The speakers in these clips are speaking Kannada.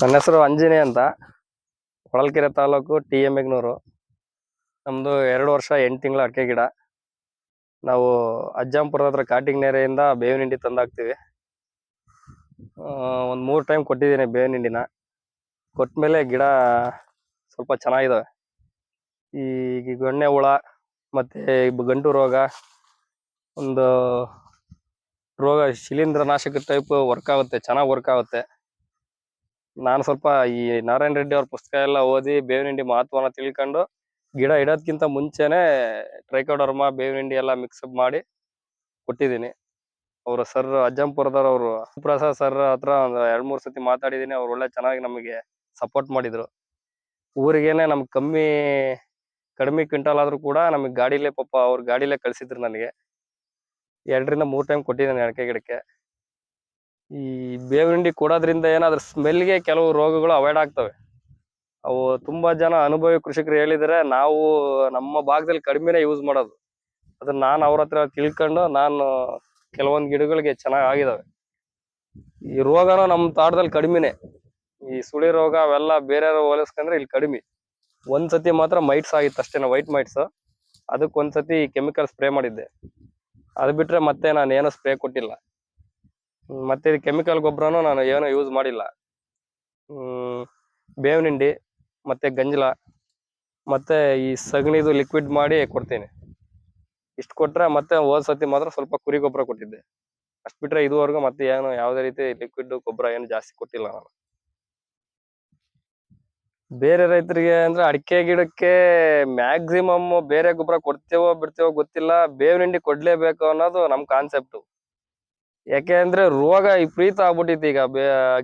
ನನ್ನ ಹೆಸರು ಅಂಜನೇ ಅಂತ. Holalkere taluk T M Egnur. ನಮ್ಮದು ಎರಡು ವರ್ಷ ಎಂಟು ತಿಂಗಳ ಅಡಿಕೆ ಗಿಡ. ನಾವು ಅಜ್ಜಂಪುರದ ಹತ್ರ ಕಾಟಿಂಗ್ ನೆರೆಯಿಂದ ಬೇವಿನ ಹಿಂಡಿ ತಂದಾಕ್ತೀವಿ ಒಂದು ಮೂರು ಟೈಮ್ ಕೊಟ್ಟಿದ್ದೀನಿ ಬೇವಿನ ಹಿಂಡಿನ. ಕೊಟ್ಮೇಲೆ ಗಿಡ ಸ್ವಲ್ಪ ಚೆನ್ನಾಗಿದಾವೆ. ಈ ಗೊಣ್ಣೆ ಹುಳ ಮತ್ತೆ ಗಂಟು ರೋಗ, ಒಂದು ರೋಗ ಶಿಲೀಂಧ್ರ ನಾಶಕ ಟೈಪ್ ವರ್ಕ್ ಆಗುತ್ತೆ, ಚೆನ್ನಾಗಿ ವರ್ಕ್ ಆಗುತ್ತೆ. ನಾನು ಸ್ವಲ್ಪ ಈ ನಾರಾಯಣ ರೆಡ್ಡಿ ಅವ್ರ ಪುಸ್ತಕ ಎಲ್ಲ ಓದಿ ಬೇವಿನ ಹಿಂಡಿ ಮಹತ್ವನ ತಿಳ್ಕೊಂಡು ಗಿಡ ಇಡೋದ್ಕಿಂತ ಮುಂಚೆನೆ ಟ್ರೈಕೋಡರ್ಮ, ಬೇವಿನ ಹಿಂಡಿ ಎಲ್ಲ ಮಿಕ್ಸಪ್ ಮಾಡಿ ಕೊಟ್ಟಿದ್ದೀನಿ. ಅವರು ಸರ್ ಅಜ್ಜಂಪುರದವ್ರು ಅವರು ಪ್ರಸಾದ್ ಸರ್ ಹತ್ರ ಒಂದು ಎರಡ್ ಮೂರ್ ಸತಿ ಮಾತಾಡಿದೀನಿ ಅವ್ರು ಒಳ್ಳೆ ಚೆನ್ನಾಗಿ ನಮಗೆ ಸಪೋರ್ಟ್ ಮಾಡಿದ್ರು. ಊರಿಗೇನೆ ನಮ್ಗೆ ಕಮ್ಮಿ, ಕಡಿಮೆ ಕ್ವಿಂಟಲ್ ಆದ್ರೂ ಕೂಡ ನಮಗೆ ಗಾಡಿಲೇ ಪಾಪ ಅವ್ರ ಗಾಡಿಲೇ ಕಳ್ಸಿದ್ರು ನನಗೆ. ಎರಡರಿಂದ ಮೂರ್ ಟೈಮ್ ಕೊಟ್ಟಿದ್ದೀನಿ ಅಡಿಕೆ ಗಿಡಕ್ಕೆ. ಈ ಬೇವಿನ ಹಿಂಡಿ ಕೊಡೋದ್ರಿಂದ ಏನಾದ್ರೂ ಸ್ಮೆಲ್ಗೆ ಕೆಲವು ರೋಗಗಳು ಅವಾಯ್ಡ್ ಆಗ್ತವೆ. ಅವು ತುಂಬಾ ಜನ ಅನುಭವಿ ಕೃಷಿಕರು ಹೇಳಿದರೆ ನಾವು ನಮ್ಮ ಭಾಗದಲ್ಲಿ ಕಡಿಮೆನೇ ಯೂಸ್ ಮಾಡೋದು. ಅದನ್ನ ನಾನು ಅವ್ರ ಹತ್ರ ತಿಳ್ಕೊಂಡು ನಾನು ಕೆಲವೊಂದು ಗಿಡಗಳಿಗೆ ಚೆನ್ನಾಗಿ ಆಗಿದಾವೆ. ಈ ರೋಗನೂ ನಮ್ಮ ತೋಟದಲ್ಲಿ ಕಡಿಮೆನೆ. ಈ ಸುಳಿ ರೋಗ ಅವೆಲ್ಲ ಬೇರೆ ಹೋಲಿಸ್ಕೊಂಡ್ರೆ ಇಲ್ಲಿ ಕಡಿಮೆ. ಒಂದ್ಸತಿ ಮಾತ್ರ ಮೈಟ್ಸ್ ಆಗಿತ್ತು ಅಷ್ಟೇನ ವೈಟ್ ಮೈಟ್ಸ್ ಅದಕ್ಕೆ ಒಂದ್ ಸತಿ ಕೆಮಿಕಲ್ ಸ್ಪ್ರೇ ಮಾಡಿದ್ದೆ. ಅದು ಬಿಟ್ರೆ ಮತ್ತೆ ನಾನು ಏನೂ ಸ್ಪ್ರೇ ಕೊಟ್ಟಿಲ್ಲ. ಹ್ಮ್, ಇದು ಕೆಮಿಕಲ್ ಗೊಬ್ಬರನು ನಾನು ಏನು ಯೂಸ್ ಮಾಡಿಲ್ಲ. ಬೇವಿನಿಂಡಿ ಮತ್ತೆ ಗಂಜಲ ಮತ್ತೆ ಈ ಸಗಣಿದು ಲಿಕ್ವಿಡ್ ಮಾಡಿ ಕೊಡ್ತೀನಿ. ಇಷ್ಟು ಕೊಟ್ರೆ ಮತ್ತೆ ಹೋದ ಸತಿ ಮಾತ್ರ ಸ್ವಲ್ಪ ಕುರಿ ಗೊಬ್ಬರ ಕೊಟ್ಟಿದ್ದೆ. ಅಷ್ಟು ಬಿಟ್ರೆ ಇದುವರೆಗೂ ಮತ್ತೆ ಏನು ಯಾವುದೇ ರೀತಿ ಲಿಕ್ವಿಡ್ ಗೊಬ್ಬರ ಏನು ಜಾಸ್ತಿ ಕೊಟ್ಟಿಲ್ಲ ನಾನು. ಬೇರೆ ರೈತರಿಗೆ ಅಂದ್ರೆ ಅಡಿಕೆ ಗಿಡಕ್ಕೆ ಮ್ಯಾಕ್ಸಿಮಮ್ ಬೇರೆ ಗೊಬ್ಬರ ಕೊಡ್ತೇವೋ ಬಿಡ್ತೇವೋ ಗೊತ್ತಿಲ್ಲ. ಬೇವಿನ ಹಿಂಡಿ ಕೊಡ್ಲೇಬೇಕು ಅನ್ನೋದು ನಮ್ ಕಾನ್ಸೆಪ್ಟ್ ಯಾಕೆ ಅಂದ್ರೆ ರೋಗ ವಿಪರೀತ ಆಗ್ಬಿಟ್ಟಿತ್ತು ಈಗ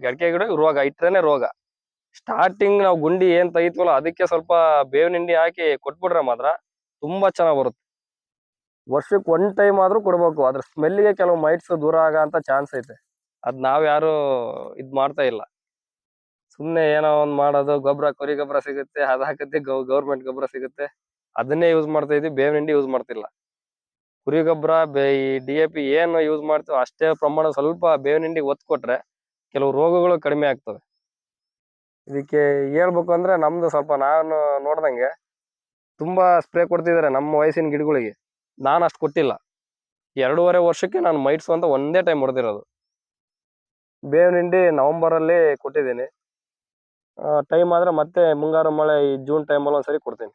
ಅಡಿಕೆ ಗಿಡ ರೋಗ, ಇಟ್ರೇನೆ ರೋಗ. ಸ್ಟಾರ್ಟಿಂಗ್ ನಾವು ಗುಂಡಿ ಏನ್ ತೆಗಿತೀವಲ್ಲ, ಅದಕ್ಕೆ ಸ್ವಲ್ಪ ಬೇವಿನ ಹಿಂಡಿ ಹಾಕಿ ಕೊಟ್ಬಿಟ್ರೆ ಮಾತ್ರ ತುಂಬಾ ಚೆನ್ನಾಗ್ ಬರುತ್ತೆ. ವರ್ಷಕ್ಕೆ ಒನ್ ಟೈಮ್ ಆದ್ರೂ ಕೊಡ್ಬೇಕು ಅದ್ರ ಸ್ಮೆಲ್ಗೆ ಕೆಲವು ಮೈಟ್ಸ್ ದೂರ ಆಗಂತ ಚಾನ್ಸ್ ಐತೆ. ಅದ್ ನಾವ್ ಯಾರು ಇದ್ ಮಾಡ್ತಾ ಇಲ್ಲ. ಸುಮ್ನೆ ಏನೋ ಒಂದ್ ಮಾಡೋದು ಗೊಬ್ಬರ ಕುರಿ ಗೊಬ್ಬರ ಸಿಗುತ್ತೆ, ಅದ್ ಹಾಕತ್ತೆ ಗೌರ್ಮೆಂಟ್ ಗೊಬ್ಬರ ಸಿಗುತ್ತೆ. ಅದನ್ನೇ ಯೂಸ್ ಮಾಡ್ತಾ ಇದ್ವಿ, ಬೇವಿನ ಹಿಂಡಿ ಯೂಸ್ ಮಾಡ್ತಿಲ್ಲ. ಕುರಿ ಗೊಬ್ಬರ ಈ ಡಿ ಎ ಪಿ ಏನು ಯೂಸ್ ಮಾಡ್ತೀವೋ ಅಷ್ಟೇ ಪ್ರಮಾಣ ಸ್ವಲ್ಪ ಬೇವಿನ ಹಿಂಡಿಗೆ ಒತ್ತು ಕೊಟ್ರೆ ಕೆಲವು ರೋಗಗಳು ಕಡಿಮೆ ಆಗ್ತವೆ. ಇದಕ್ಕೆ ಹೇಳ್ಬೇಕು ಅಂದ್ರೆ ನಮ್ದು ಸ್ವಲ್ಪ ನಾನು ನೋಡ್ದಂಗೆ ತುಂಬಾ ಸ್ಪ್ರೇ ಕೊಡ್ತಿದ್ದಾರೆ ನಮ್ಮ ವಯಸ್ಸಿನ ಗಿಡಗಳಿಗೆ. ನಾನು ಅಷ್ಟು ಕೊಟ್ಟಿಲ್ಲ. ಎರಡೂವರೆ ವರ್ಷಕ್ಕೆ ನಾನು ಮೈಟ್ಸ್ ಅಂತ ಒಂದೇ ಟೈಮ್ ಹೊಡೆದಿರೋದು. ಬೇವಿನ ಹಿಂಡಿ ನವೆಂಬರ್ ಅಲ್ಲಿ ಕೊಟ್ಟಿದ್ದೀನಿ ಟೈಮ್ ಆದರೆ ಮತ್ತೆ ಮುಂಗಾರು ಮಳೆ ಈ ಜೂನ್ ಟೈಮಲ್ಲಿ ಒಂದ್ಸರಿ ಕೊಡ್ತೀನಿ.